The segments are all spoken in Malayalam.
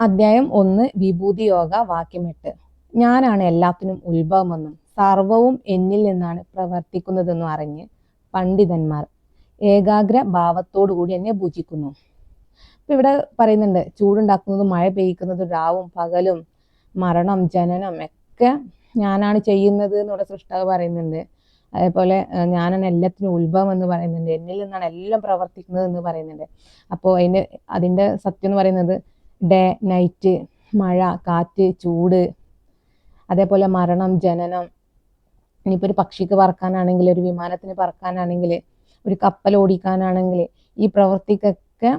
അധ്യായം ഒന്ന് വിഭൂതി യോഗ വാക്യമെട്ട് ഞാനാണ് എല്ലാത്തിനും ഉത്ഭവമെന്നും സർവവും എന്നിൽ നിന്നാണ് പ്രവർത്തിക്കുന്നതെന്നും അറിഞ്ഞ് പണ്ഡിതന്മാർ ഏകാഗ്ര ഭാവത്തോടുകൂടി എന്നെ പൂജിക്കുന്നു. ഇപ്പം ഇവിടെ പറയുന്നുണ്ട് ചൂടുണ്ടാക്കുന്നതും മഴ പെയ്യിക്കുന്നതും രാവും പകലും മരണം ജനനം ഒക്കെ ഞാനാണ് ചെയ്യുന്നത് എന്നുള്ള സൃഷ്ടാവ് പറയുന്നുണ്ട്. അതേപോലെ ഞാനാണ് എല്ലാത്തിനും ഉത്ഭവം എന്ന് പറയുന്നുണ്ട്. എന്നിൽ നിന്നാണ് എല്ലാം പ്രവർത്തിക്കുന്നത് എന്ന് പറയുന്നുണ്ട്. അപ്പോൾ അതിന്റെ അതിന്റെ സത്യം എന്ന് പറയുന്നത് ഡേ നൈറ്റ് മഴ കാറ്റ് ചൂട് അതേപോലെ മരണം ജനനം. ഇനിയിപ്പോൾ ഒരു പക്ഷിക്ക് പറക്കാനാണെങ്കിൽ ഒരു വിമാനത്തിന് പറക്കാനാണെങ്കിൽ ഒരു കപ്പൽ ഓടിക്കാനാണെങ്കിൽ ഈ പ്രവൃത്തിക്കൊക്കെ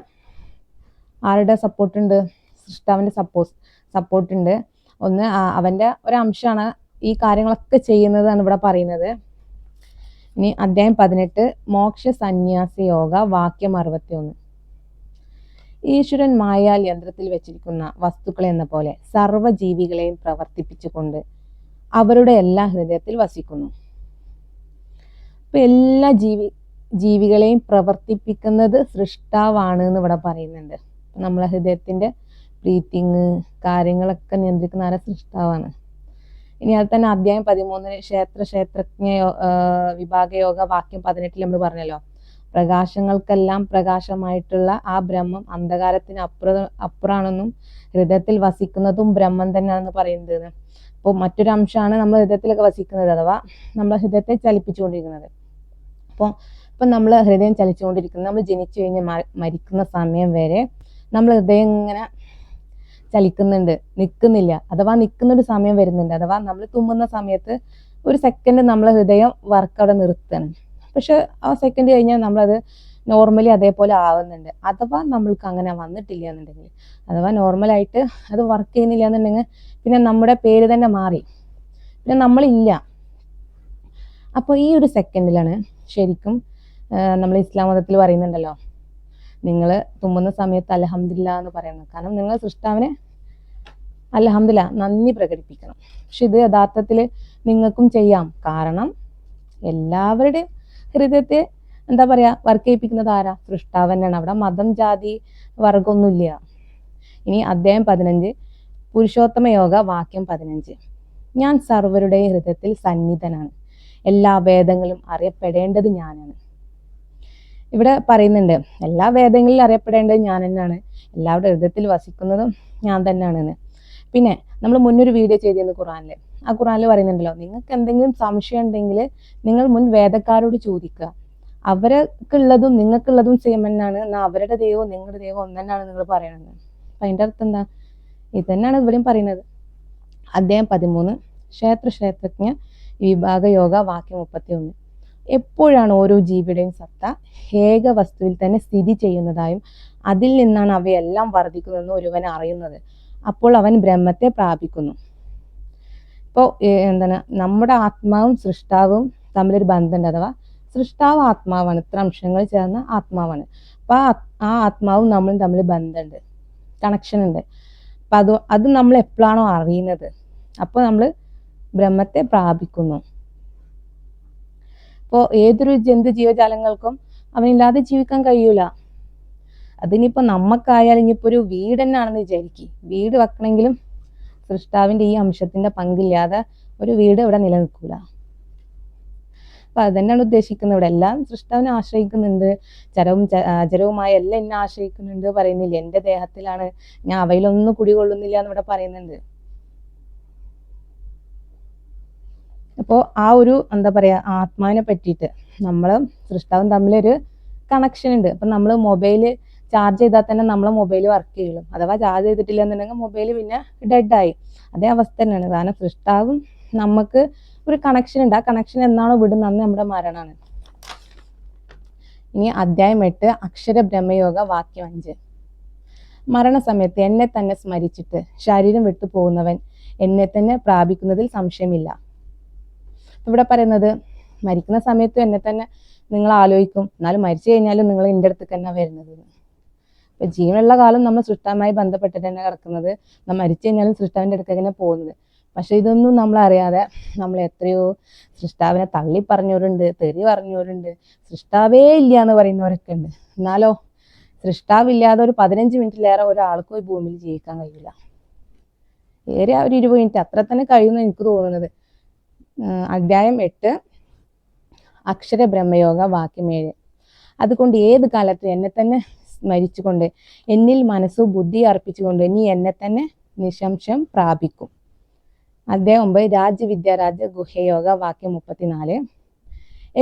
ആരുടെ സപ്പോർട്ടുണ്ട്? സൃഷ്ടാവിന്റെ സപ്പോസ് സപ്പോർട്ടുണ്ട് ഒന്ന് അവന്റെ ഒരംശമാണ് ഈ കാര്യങ്ങളൊക്കെ ചെയ്യുന്നതാണ് ഇവിടെ പറയുന്നത്. ഇനി അധ്യായം പതിനെട്ട് മോക്ഷ സന്യാസ യോഗ വാക്യം അറുപത്തി ഒന്ന് ഈശ്വരൻ മായാൽ യന്ത്രത്തിൽ വെച്ചിരിക്കുന്ന വസ്തുക്കളെന്ന പോലെ സർവജീവികളെയും പ്രവർത്തിപ്പിച്ചുകൊണ്ട് അവരുടെ എല്ലാ ഹൃദയത്തിൽ വസിക്കുന്നു. ഇപ്പൊ എല്ലാ ജീവി ജീവികളെയും പ്രവർത്തിപ്പിക്കുന്നത് സൃഷ്ടാവാണ് എന്ന് ഇവിടെ പറയുന്നുണ്ട്. നമ്മളെ ഹൃദയത്തിന്റെ ബ്രീത്തിങ് കാര്യങ്ങളൊക്കെ നിയന്ത്രിക്കുന്ന ആരെ? സൃഷ്ടാവാണ്. ഇനി അത് തന്നെ അധ്യായം പതിമൂന്നിന് ക്ഷേത്ര ക്ഷേത്രജ്ഞ വിഭാഗയോഗ വാക്യം പതിനെട്ടിൽ നമ്മൾ പറഞ്ഞല്ലോ. പ്രകാശങ്ങൾക്കെല്ലാം പ്രകാശമായിട്ടുള്ള ആ ബ്രഹ്മം അന്ധകാരത്തിന് അപ്പുറ അപ്പുറാണെന്നും ഹൃദയത്തിൽ വസിക്കുന്നതും ബ്രഹ്മം തന്നെയാണെന്ന് പറയുന്നത്. അപ്പോൾ മറ്റൊരു അംശമാണ് നമ്മൾ ഹൃദയത്തിലൊക്കെ വസിക്കുന്നത് അഥവാ നമ്മൾ ഹൃദയത്തെ ചലിപ്പിച്ചുകൊണ്ടിരിക്കുന്നത്. അപ്പോൾ ഇപ്പം നമ്മൾ ഹൃദയം ചലിച്ചുകൊണ്ടിരിക്കുന്നത് നമ്മൾ ജനിച്ചു കഴിഞ്ഞ് മരിക്കുന്ന സമയം വരെ നമ്മൾ ഹൃദയം ഇങ്ങനെ ചലിക്കുന്നുണ്ട്. നിൽക്കുന്നില്ല അഥവാ നിൽക്കുന്ന ഒരു സമയം വരുന്നുണ്ട്. അഥവാ നമ്മൾ തുമ്മുന്ന സമയത്ത് ഒരു സെക്കൻഡ് നമ്മളെ ഹൃദയം വർക്ക് അവിടെ നിർത്തുകയാണ്. പക്ഷെ ആ സെക്കൻഡ് കഴിഞ്ഞാൽ നമ്മളത് നോർമലി അതേപോലെ ആവുന്നുണ്ട്. അഥവാ നമ്മൾക്ക് അങ്ങനെ വന്നിട്ടില്ല എന്നുണ്ടെങ്കിൽ. അഥവാ നോർമലായിട്ട് അത് വർക്ക് ചെയ്യുന്നില്ല എന്നുണ്ടെങ്കിൽ പിന്നെ നമ്മുടെ പേര് തന്നെ മാറി. പിന്നെ നമ്മളില്ല. അപ്പോൾ ഈ ഒരു സെക്കൻഡിലാണ് ശരിക്കും നമ്മൾ ഇസ്ലാം മതത്തിൽ പറയുന്നുണ്ടല്ലോ. നിങ്ങൾ തുമ്മുന്ന സമയത്ത് അലഹമില്ല എന്ന് പറയുന്നത്. കാരണം നിങ്ങൾ സൃഷ്ടാവിനെ അലഹമില്ല നന്ദി പ്രകടിപ്പിക്കണം. പക്ഷെ ഇത് യഥാർത്ഥത്തിൽ നിങ്ങൾക്കും ചെയ്യാം. കാരണം എല്ലാവരുടെയും ഹൃദയത്തെ എന്താ പറയാ വർക്ക് ചെയ്യിപ്പിക്കുന്നത് ആരാ? സൃഷ്ടാവ് തന്നെയാണ്. അവിടെ മതം ജാതി വർഗമൊന്നുമില്ല. ഇനി അദ്ദേഹം പതിനഞ്ച്. പുരുഷോത്തമ യോഗ വാക്യം പതിനഞ്ച്. ഞാൻ സർവരുടെയും ഹൃദയത്തിൽ സന്നിധനാണ്. എല്ലാ വേദങ്ങളും അറിയപ്പെടേണ്ടത് ഞാനാണ്. ഇവിടെ പറയുന്നുണ്ട് എല്ലാ വേദങ്ങളിലും അറിയപ്പെടേണ്ടത് ഞാൻ തന്നെയാണ്. എല്ലാവരുടെ ഹൃദയത്തിൽ വസിക്കുന്നതും ഞാൻ തന്നെയാണ് പിന്നെ നമ്മൾ മുന്നൊരു വീഡിയോ ചെയ്തിരുന്നു ഖുറാനിൽ ആ ഖുറാനിൽ പറയുന്നുണ്ടല്ലോ നിങ്ങൾക്ക് എന്തെങ്കിലും സംശയം ഉണ്ടെങ്കിൽ നിങ്ങൾ മുൻ വേദക്കാരോട് ചോദിക്കുക. അവർക്കുള്ളതും നിങ്ങൾക്കുള്ളതും സെയിം തന്നെയാണ്. എന്നാൽ അവരുടെ ദൈവവും നിങ്ങളുടെ ദൈവവും ഒന്നെന്നാണ് നിങ്ങൾ പറയണത്. അപ്പം അതിന്റെ അർത്ഥം എന്താ? ഇത് തന്നെയാണ് ഇവിടെയും പറയുന്നത്. അദ്ദേഹം പതിമൂന്ന് ക്ഷേത്ര ക്ഷേത്രജ്ഞ വിഭാഗ യോഗ വാക്യം മുപ്പത്തി ഒന്ന് എപ്പോഴാണ് ഓരോ ജീവിയുടെയും സത്ത ഏക വസ്തുവിൽ തന്നെ സ്ഥിതി ചെയ്യുന്നതായും അതിൽ നിന്നാണ് അവയെല്ലാം വർദ്ധിക്കുന്നതെന്ന് ഒരുവൻ അറിയുന്നത്. അപ്പോൾ അവൻ ബ്രഹ്മത്തെ പ്രാപിക്കുന്നു. ഇപ്പോൾ എന്താണ് നമ്മുടെ ആത്മാവും സൃഷ്ടാവും തമ്മിലൊരു ബന്ധമുണ്ട് അഥവാ സൃഷ്ടാവ് ആത്മാവാണ്. ഇത്ര അംശങ്ങൾ ചേർന്ന ആത്മാവാണ്. അപ്പോൾ ആ ആത്മാവും നമ്മളും തമ്മിൽ ബന്ധമുണ്ട് കണക്ഷൻ ഉണ്ട്. അപ്പം അത് അത് നമ്മൾ എപ്പോഴാണോ അറിയുന്നത് അപ്പോൾ നമ്മൾ ബ്രഹ്മത്തെ പ്രാപിക്കുന്നു. അപ്പോൾ ഏതൊരു ജന്തു ജീവജാലങ്ങൾക്കും അവനില്ലാതെ ജീവിക്കാൻ കഴിയൂല. അതിനിപ്പോൾ നമുക്കായാലും ഇനിയിപ്പോൾ ഒരു വീട് തന്നെയാണെന്ന് വിചാരിക്കും. വീട് വെക്കണമെങ്കിലും സൃഷ്ടാവിന്റെ ഈ അംശത്തിന്റെ പങ്കില്ലാതെ ഒരു വീട് ഇവിടെ നിലനിൽക്കൂല. അപ്പൊ അത് തന്നെയാണ് ഉദ്ദേശിക്കുന്നത്. ഇവിടെ എല്ലാം സൃഷ്ടാവിനെ ആശ്രയിക്കുന്നുണ്ട്. ചരവും ച- എല്ലാം എന്നെ ആശ്രയിക്കുന്നുണ്ട് പറയുന്നില്ല. എന്റെ ദേഹത്തിലാണ് ഞാൻ അവയിലൊന്നും കുടികൊള്ളുന്നില്ല എന്ന് ഇവിടെ പറയുന്നുണ്ട്. അപ്പോൾ ആ ഒരു എന്താ പറയാ ആത്മാവിനെ പറ്റിയിട്ട് നമ്മളും സൃഷ്ടാവും തമ്മിലൊരു കണക്ഷൻ ഉണ്ട്. അപ്പം നമ്മൾ മൊബൈൽ ചാർജ് ചെയ്താൽ തന്നെ നമ്മളെ മൊബൈൽ വർക്ക് ചെയ്യുള്ളൂ അഥവാ ചാർജ് ചെയ്തിട്ടില്ല എന്നുണ്ടെങ്കിൽ മൊബൈൽ പിന്നെ ഡെഡായി അതേ അവസ്ഥ തന്നെയാണ്. കാരണം സൃഷ്ടാവും നമുക്ക് ഒരു കണക്ഷൻ ഉണ്ട്. ആ കണക്ഷൻ എന്നാണോ വിടുന്നത്? അന്ന് നമ്മുടെ മരണമാണ്. ഇനി അധ്യായം എട്ട് അക്ഷര ബ്രഹ്മയോഗ വാക്യം അഞ്ച്. മരണസമയത്ത് എന്നെ തന്നെ സ്മരിച്ചിട്ട് ശരീരം വിട്ടു പോകുന്നവൻ എന്നെ തന്നെ പ്രാപിക്കുന്നതിൽ സംശയമില്ല. ഇവിടെ പറയുന്നത് മരിക്കുന്ന സമയത്ത് എന്നെ തന്നെ നിങ്ങൾ ആലോചിക്കും. എന്നാലും മരിച്ചു കഴിഞ്ഞാലും നിങ്ങൾ എന്റെ അടുത്തേക്ക് തന്നെ വരുന്നത്. ജീവനുള്ള കാലം നമ്മൾ സൃഷ്ടാവുമായി ബന്ധപ്പെട്ടിട്ട് തന്നെ കിടക്കുന്നത്. നമ്മൾ മരിച്ചു കഴിഞ്ഞാലും സൃഷ്ടാവിന്റെ അടുത്തേക്ക് തന്നെ പോകുന്നത്. പക്ഷെ ഇതൊന്നും നമ്മൾ അറിയാതെ നമ്മൾ എത്രയോ സൃഷ്ടാവിനെ തള്ളി പറഞ്ഞവരുണ്ട് തെറി പറഞ്ഞവരുണ്ട്. സൃഷ്ടാവേ ഇല്ല എന്ന് പറയുന്നവരൊക്കെ ഉണ്ട്. എന്നാലോ സൃഷ്ടാവില്ലാതെ ഒരു പതിനഞ്ച് മിനിറ്റിലേറെ ഒരാൾക്കും ഈ ഭൂമിയിൽ ജീവിക്കാൻ കഴിയില്ല. ഏറെ ഒരു ഇരുപത് മിനിറ്റ് അത്ര തന്നെ കഴിയുമെന്ന് എനിക്ക് തോന്നുന്നത്. അധ്യായം എട്ട് അക്ഷര ബ്രഹ്മയോഗ വാക്യം ഏഴ്. അതുകൊണ്ട് ഏത് കാലത്ത് എന്നെ തന്നെ സ്മരിച്ചുകൊണ്ട് എന്നിൽ മനസ്സു ബുദ്ധി അർപ്പിച്ചുകൊണ്ട് നീ എന്നെ തന്നെ നിശംശം പ്രാപിക്കും. അദ്ദേഹം ഒമ്പത് രാജ്യവിദ്യ രാജ ഗുഹയോഗ വാക്യം മുപ്പത്തിനാല്.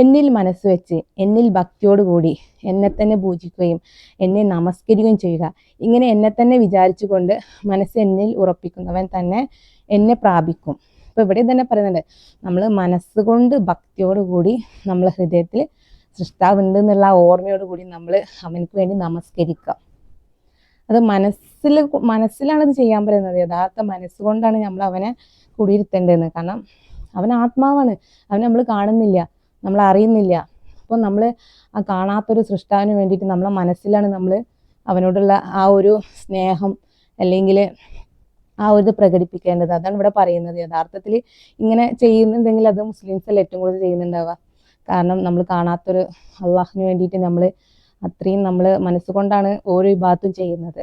എന്നിൽ മനസ്സ് വെച്ച് എന്നിൽ ഭക്തിയോടുകൂടി എന്നെ തന്നെ പൂജിക്കുകയും എന്നെ നമസ്കരിക്കുകയും ചെയ്യുക. ഇങ്ങനെ എന്നെ തന്നെ വിചാരിച്ചുകൊണ്ട് മനസ്സ് എന്നിൽ ഉറപ്പിക്കുന്നവൻ തന്നെ എന്നെ പ്രാപിക്കും. അപ്പോൾ ഇവിടെ തന്നെ പറയുന്നുണ്ട് നമ്മൾ മനസ്സുകൊണ്ട് ഭക്തിയോടുകൂടി നമ്മൾ ഹൃദയത്തിൽ സൃഷ്ടാവുണ്ട് എന്നുള്ള ഓർമ്മയോട് കൂടി നമ്മൾ അവനക്ക് വേണ്ടി നമസ്കരിക്കുക. അത് മനസ്സിൽ മനസ്സിലാണ് ഇത് ചെയ്യാൻ പറയുന്നത് യഥാർത്ഥ മനസ്സുകൊണ്ടാണ് നമ്മൾ അവനെ കുടിയിരുത്തേണ്ടതെന്ന്. കാരണം അവൻ ആത്മാവാണ്. അവനെ നമ്മൾ കാണുന്നില്ല. നമ്മൾ അറിയുന്നില്ല. അപ്പോൾ നമ്മൾ ആ കാണാത്തൊരു സൃഷ്ടാവിന് വേണ്ടിയിട്ട് നമ്മളെ മനസ്സിലാണ് നമ്മൾ അവനോടുള്ള ആ ഒരു സ്നേഹം അല്ലെങ്കിൽ ആ ഒരു ഇത് പ്രകടിപ്പിക്കേണ്ടത്. അതാണ് ഇവിടെ പറയുന്നത്. യഥാർത്ഥത്തിൽ ഇങ്ങനെ ചെയ്യുന്നുണ്ടെങ്കിൽ അത് മുസ്ലിംസ് മുസ്ലിംസല്ല ഏറ്റവും കൂടുതൽ ചെയ്യുന്നുണ്ടാവുക? കാരണം നമ്മൾ കാണാത്തൊരു അള്ളാഹിന് വേണ്ടിയിട്ട് നമ്മൾ അത്രയും നമ്മൾ മനസ്സുകൊണ്ടാണ് ഓരോ വിഭാഗത്തും ചെയ്യുന്നത്.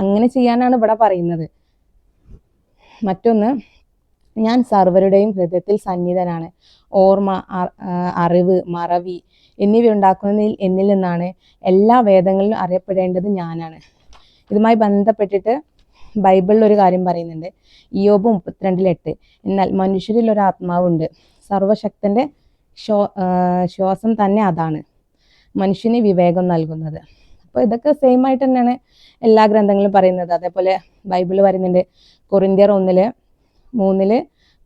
അങ്ങനെ ചെയ്യാനാണ് ഇവിടെ പറയുന്നത്. മറ്റൊന്ന് ഞാൻ സർവരുടെയും ഹൃദയത്തിൽ സന്നിധനാണ്. ഓർമ്മ അറിവ് മറവി എന്നിവ ഉണ്ടാക്കുന്നതിൽ എന്നിൽ നിന്നാണ് എല്ലാ വേദങ്ങളിലും അറിയപ്പെടേണ്ടത് ഞാനാണ്. ഇതുമായി ബന്ധപ്പെട്ടിട്ട് ബൈബിളിൽ ഒരു കാര്യം പറയുന്നുണ്ട്. ഇയോബ് മുപ്പത്തിരണ്ടിലെട്ട് എന്നാൽ മനുഷ്യരിൽ ഒരു ആത്മാവുണ്ട്. സർവശക്തന്റെ ശ്വാസം തന്നെ അതാണ് മനുഷ്യന് വിവേകം നൽകുന്നത്. അപ്പോൾ ഇതൊക്കെ സെയിം ആയിട്ട് തന്നെയാണ് എല്ലാ ഗ്രന്ഥങ്ങളും പറയുന്നത്. അതേപോലെ ബൈബിൾ പറയുന്നുണ്ട് കൊറിന്ത്യർ ഒന്നിൽ മൂന്നിൽ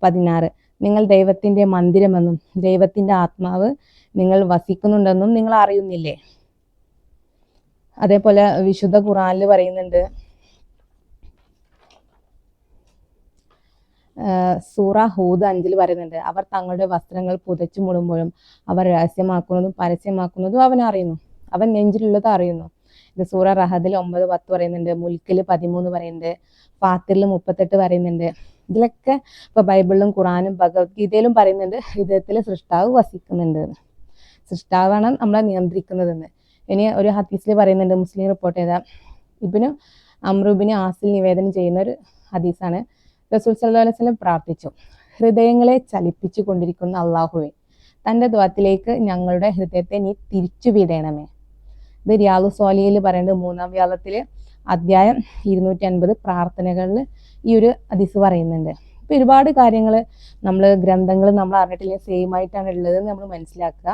പതിനാറ്. നിങ്ങൾ ദൈവത്തിന്റെ മന്ദിരമെന്നും ദൈവത്തിന്റെ ആത്മാവ് നിങ്ങൾ വസിക്കുന്നുണ്ടെന്നും നിങ്ങൾ അറിയുന്നില്ലേ? അതേപോലെ വിശുദ്ധ ഖുറാനിൽ പറയുന്നുണ്ട് സൂറ ഹൂദ് അഞ്ചിൽ പറയുന്നുണ്ട്. അവർ തങ്ങളുടെ വസ്ത്രങ്ങൾ പുതച്ചു മുടുമ്പോഴും അവർ രഹസ്യമാക്കുന്നതും പരസ്യമാക്കുന്നതും അവൻ അറിയുന്നു. അവൻ നെഞ്ചിലുള്ളത് അറിയുന്നു. ഇത് സൂറ റഹദിൽ ഒമ്പത് പത്ത് പറയുന്നുണ്ട്. മുൽക്കിൽ പതിമൂന്ന് പറയുന്നുണ്ട്. ഫാത്തിറിൽ മുപ്പത്തെട്ട് പറയുന്നുണ്ട്. ഇതിലൊക്കെ ഇപ്പൊ ബൈബിളിലും ഖുറാനും ഭഗവത്ഗീതയിലും പറയുന്നുണ്ട്. ഹൃദയത്തിൽ സൃഷ്ടാവ് വസിക്കുന്നുണ്ട്. സൃഷ്ടാവാണ് നമ്മളെ നിയന്ത്രിക്കുന്നതെന്ന്. ഇനി ഒരു ഹദീസിൽ പറയുന്നുണ്ട്. മുസ്ലിം റിപ്പോർട്ട് ചെയ്ത ഇബിന് അമ്രൂബിന് ആസിൽ നിവേദനം ചെയ്യുന്ന ഒരു ഹദീസാണ്. റസൂൽ അലൈഹി വസല്ലം പ്രാർത്ഥിച്ചു. ഹൃദയങ്ങളെ ചലിപ്പിച്ചു കൊണ്ടിരിക്കുന്ന അള്ളാഹുവെ തന്റെ ദ്വാത്തിലേക്ക് ഞങ്ങളുടെ ഹൃദയത്തെ നീ തിരിച്ചു വിടണമേ. ഇത് റിയാലു സോലിയിൽ പറയേണ്ടത് മൂന്നാം വ്യാളത്തിൽ അധ്യായം ഇരുന്നൂറ്റി അൻപത് പ്രാർത്ഥനകളിൽ ഈ ഒരു അതിസ് പറയുന്നുണ്ട്. ഇപ്പൊ ഒരുപാട് കാര്യങ്ങൾ നമ്മൾ ഗ്രന്ഥങ്ങൾ നമ്മൾ അറിഞ്ഞിട്ടില്ലെങ്കിൽ സെയിം ആയിട്ടാണ് ഉള്ളത് നമ്മൾ മനസ്സിലാക്കുക.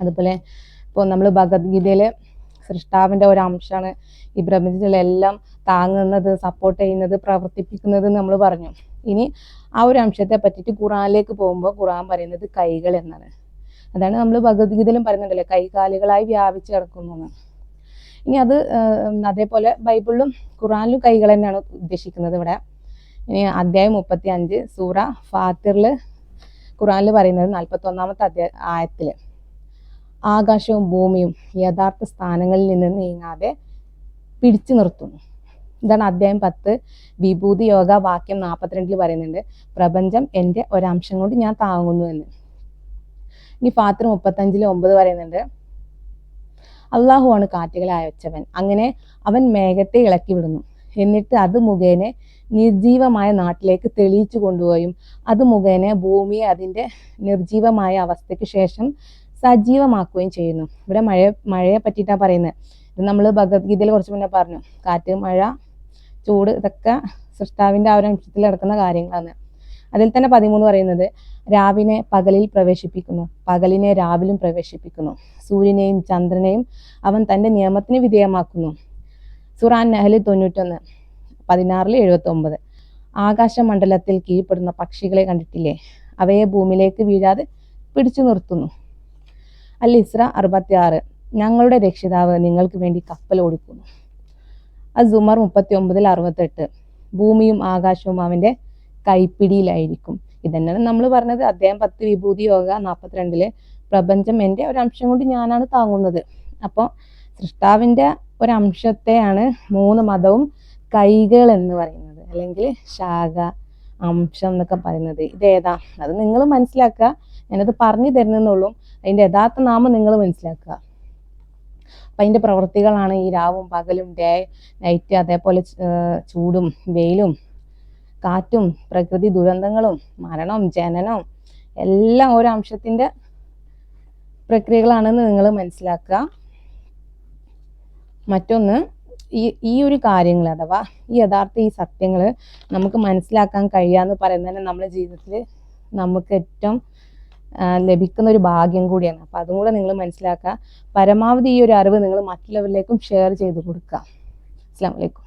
അതുപോലെ ഇപ്പോൾ നമ്മൾ ഭഗവത്ഗീതയിലെ സൃഷ്ടാവിന്റെ ഒരു അംശമാണ് ഈ പ്രപഞ്ചത്തിലെല്ലാം താങ്ങുന്നത് സപ്പോർട്ട് ചെയ്യുന്നത് പ്രവർത്തിപ്പിക്കുന്നത് നമ്മൾ പറഞ്ഞു. ഇനി ആ ഒരു അംശത്തെ പറ്റിയിട്ട് ഖുറാനിലേക്ക് പോകുമ്പോൾ ഖുറാൻ പറയുന്നത് കൈകൾ എന്നാണ്. അതാണ് നമ്മൾ ഭഗവത്ഗീതയിലും പറയുന്നുണ്ടല്ലോ കൈകാലുകളായി വ്യാപിച്ച് കിടക്കുന്നു ഇനി അത് അതേപോലെ ബൈബിളിലും ഖുറാനിലും കൈകൾ തന്നെയാണ് ഉദ്ദേശിക്കുന്നത് ഇവിടെ. ഇനി അധ്യായം മുപ്പത്തി അഞ്ച് സൂറ ഫാത്തിറിൽ ഖുറാനിൽ പറയുന്നത് നാൽപ്പത്തി ഒന്നാമത്തെ അധ്യായ ആയത്തിൽ. ആകാശവും ഭൂമിയും യഥാർത്ഥ സ്ഥാനങ്ങളിൽ നിന്ന് നീങ്ങാതെ പിടിച്ചു നിർത്തുന്നു. ഇതാണ് അധ്യായം പത്ത്. വിഭൂതി യോഗ വാക്യം നാൽപ്പത്തിരണ്ടിൽ പറയുന്നുണ്ട് പ്രപഞ്ചം എന്റെ ഒരംശം കൊണ്ട് ഞാൻ താങ്ങുന്നു എന്ന്. ഇനി പാത്രം മുപ്പത്തഞ്ചിൽ ഒമ്പത് പറയുന്നുണ്ട് അള്ളാഹുവാണ് കാറ്റുകളെ അയച്ചവൻ അങ്ങനെ അവൻ മേഘത്തെ ഇളക്കി വിടുന്നു. എന്നിട്ട് അത് മുഖേന നിർജീവമായ നാട്ടിലേക്ക് തെളിയിച്ചു കൊണ്ടുപോയും. അത് മുഖേന ഭൂമിയെ അതിന്റെ നിർജീവമായ അവസ്ഥയ്ക്ക് ശേഷം സജീവമാക്കുകയും ചെയ്യുന്നു. ഇവിടെ മഴ മഴയെ പറ്റിയിട്ടാണ് പറയുന്നത്. ഇത് നമ്മൾ ഭഗവത്ഗീതയിൽ കുറച്ച് മുന്നേ പറഞ്ഞു കാറ്റ് മഴ ചൂട് ഇതൊക്കെ സൃഷ്ടാവിന്റെ ആ ഒരു അംശത്തിൽ നടക്കുന്ന കാര്യങ്ങളാണ്. അതിൽ തന്നെ പതിമൂന്ന് പറയുന്നത് രാവിനെ പകലിൽ പ്രവേശിപ്പിക്കുന്നു. പകലിനെ രാവിലും പ്രവേശിപ്പിക്കുന്നു. സൂര്യനെയും ചന്ദ്രനെയും അവൻ തന്റെ നിയമത്തിന് വിധേയമാക്കുന്നു. സുറാൻ നഹൽ തൊണ്ണൂറ്റൊന്ന് പതിനാറിൽ എഴുപത്തി ഒമ്പത് ആകാശമണ്ഡലത്തിൽ കീഴ്പ്പെടുന്ന പക്ഷികളെ കണ്ടിട്ടില്ലേ? അവയെ ഭൂമിയിലേക്ക് വീഴാതെ പിടിച്ചു നിർത്തുന്നു. അൽ ഇസ്ര അറുപത്തി ഞങ്ങളുടെ രക്ഷിതാവ് നിങ്ങൾക്ക് വേണ്ടി കപ്പൽ ഓടിക്കുന്നു. അത് സുമർ മുപ്പത്തി ഒമ്പതിൽ അറുപത്തെട്ട്. ഭൂമിയും ആകാശവും അവന്റെ കൈപ്പിടിയിലായിരിക്കും. ഇതന്നെയാണ് നമ്മൾ പറഞ്ഞത്. അദ്ദേഹം പത്ത് വിഭൂതി യോഗ നാൽപ്പത്തിരണ്ടിൽ പ്രപഞ്ചം എന്റെ ഒരംശം കൊണ്ട് ഞാനാണ് താങ്ങുന്നത്. അപ്പോൾ സൃഷ്ടാവിന്റെ ഒരംശത്തെയാണ് മൂന്ന് മതവും കൈകൾ എന്ന് പറയുന്നത്. അല്ലെങ്കിൽ ശാഖ അംശം എന്നൊക്കെ പറയുന്നത്. ഇത് ഏതാ? അത് നിങ്ങൾ മനസ്സിലാക്കുക. ഞാനത് പറഞ്ഞു തരുന്നുള്ളൂ അതിന്റെ യഥാർത്ഥ നാമം നിങ്ങൾ മനസ്സിലാക്കുക. അപ്പം അതിന്റെ പ്രവൃത്തികളാണ് ഈ രാവും പകലും ഡേ നൈറ്റ് അതേപോലെ ചൂടും വെയിലും കാറ്റും പ്രകൃതി ദുരന്തങ്ങളും മരണവും ജനനവും എല്ലാം ഓരോ അംശത്തിന്റെ പ്രക്രിയകളാണെന്ന് നിങ്ങൾ മനസ്സിലാക്കുക. മറ്റൊന്ന് ഈ ഈ ഒരു കാര്യങ്ങൾ അഥവാ ഈ യഥാർത്ഥ ഈ സത്യങ്ങൾ നമുക്ക് മനസ്സിലാക്കാൻ കഴിയാന്ന് പറയുന്നത് തന്നെ നമ്മുടെ ജീവിതത്തിൽ നമുക്ക് ഏറ്റവും ലഭിക്കുന്ന ഒരു ഭാഗ്യം കൂടിയാണ്. അപ്പം അതും കൂടെ നിങ്ങൾ മനസ്സിലാക്കുക. പരമാവധി ഈ ഒരു അറിവ് നിങ്ങൾ മറ്റുള്ളവരിലേക്കും ഷെയർ ചെയ്ത് കൊടുക്കുക. അസ്സാം വലൈക്കും